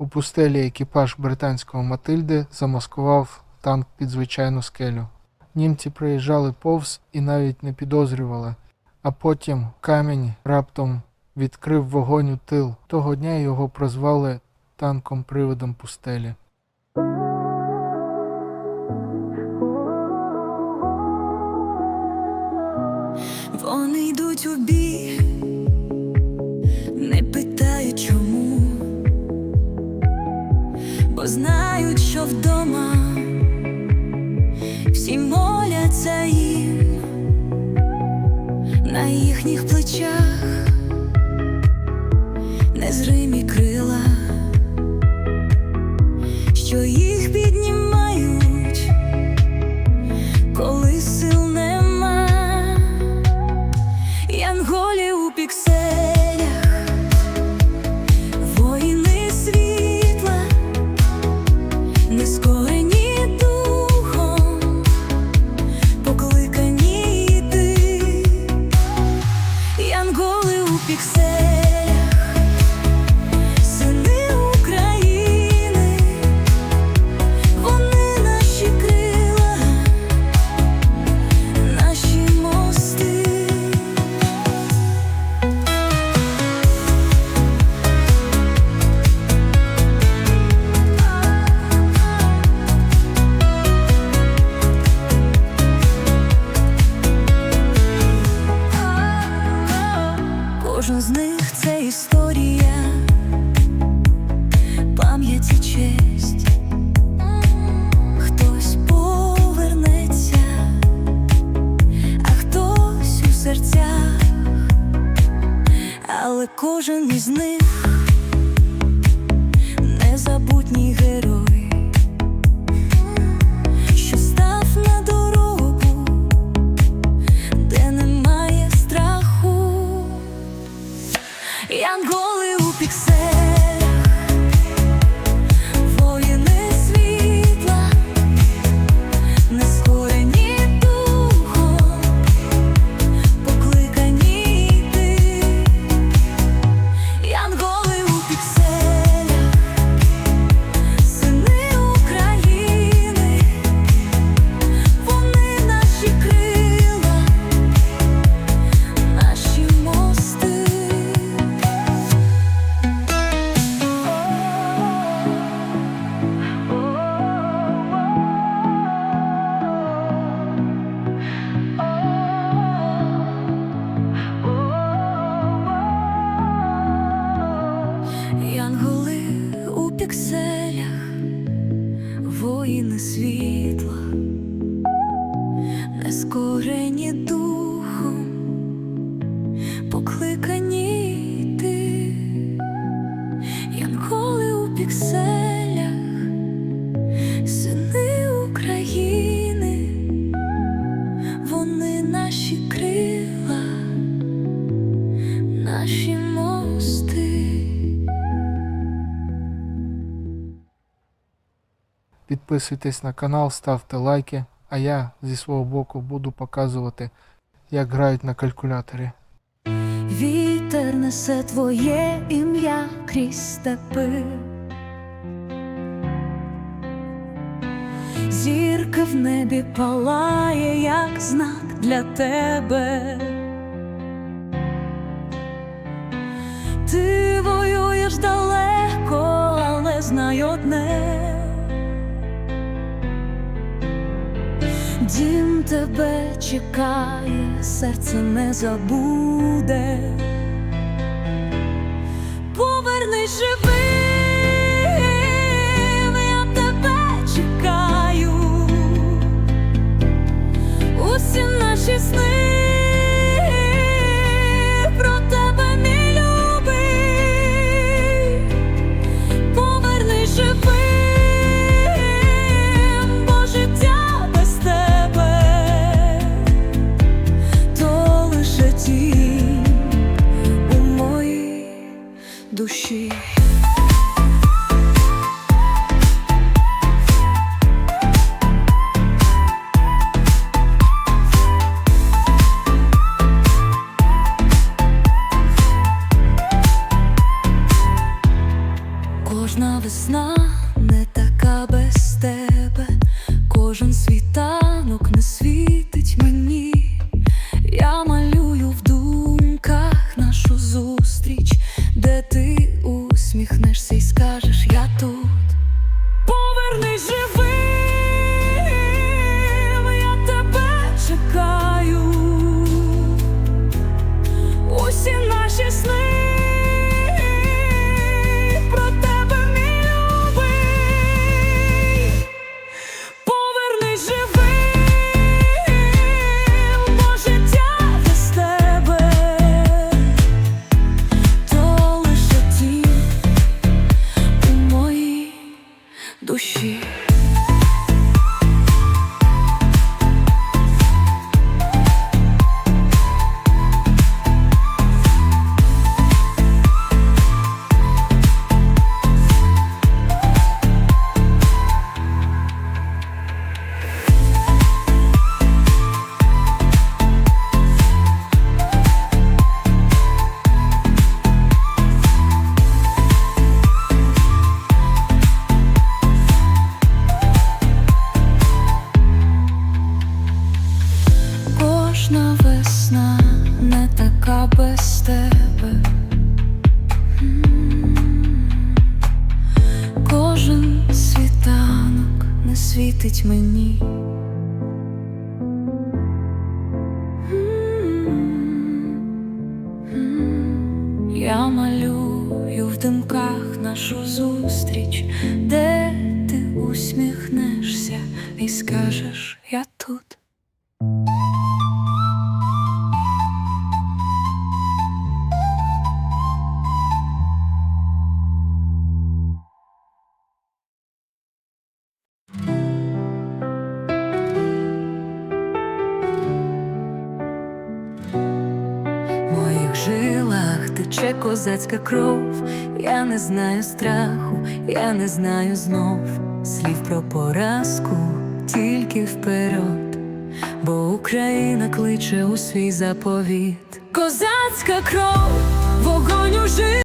У пустелі екіпаж британського Матильди замаскував танк під звичайну скелю. Німці приїжджали повз і навіть не підозрювали, а потім камінь раптом відкрив вогонь у тил. Того дня його прозвали танком приводом пустелі. Вони йдуть у бій, незримі крила, що їх піднімають, коли сил нема. Янголі у пікселях, воїни світла, нескорені покликані йти. Янголи у пікселях, Кожен з них це історія, пам'ять і честь. Хтось повернеться, а хтось у серцях, але кожен із них Янголи у нескорені духом, покликані йти. Янголи у пікселях, сини України, вони наші крила, наші мости. Підписуйтесь на канал, ставте лайки, а я зі свого боку буду показувати, як грають на калькуляторі. Вітер несе твоє ім'я крізь степи. Зірка в небі палає, як знак для тебе. Дім тебе чекає, серце не забуде. Повернись живим, 不需 світить мені. Я малюю в димках нашу зустріч, де ти усміхнешся і скажеш я тече козацька кров, я не знаю страху, я не знаю знов слів про поразку, тільки вперед, бо Україна кличе у свій заповіт. Козацька кров, вогонь у.